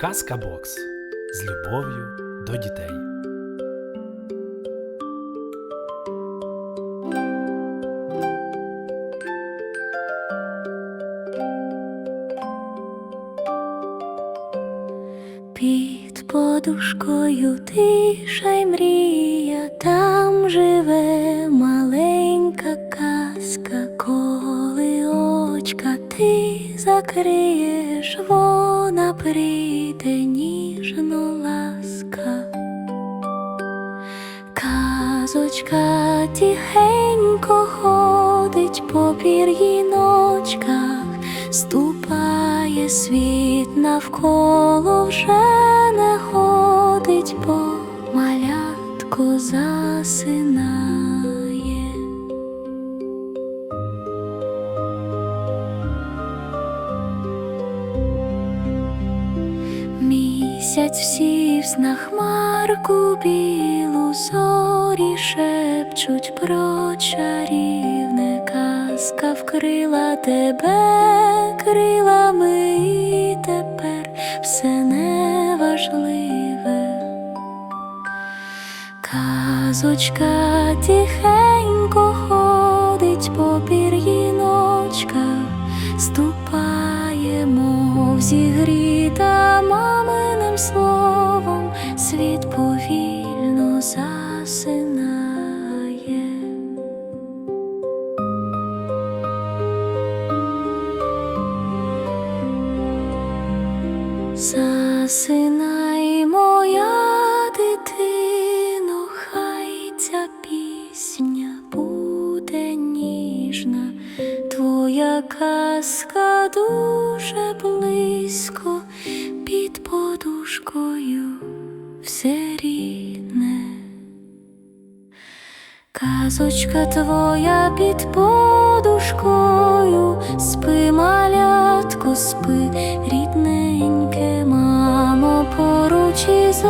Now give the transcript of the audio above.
Казка Бокс з любов'ю до дітей. Під подушкою тиша й мрія, там живе маленька казка, коли очка ти закриєш, вона прийде ніжно ласка. Казочка тихенько ходить по пір'їночках, ступає світ навколо вже не ходить, бо малятко засинає. Місяць всі в снах білу зорі шепчуть про казка вкрила тебе крилами і тепер все неважливе. Казочка тихенько ходить по пір'їночках, ступає, мов зігріта словом, світ повільно засинає. Засинай, моя хай ця пісня буде ніжна, твоя казка дуже близько подушкою все рідне. Казочка твоя під подушкою, спи, малятко, спи, рідненьке, мамо, поруч із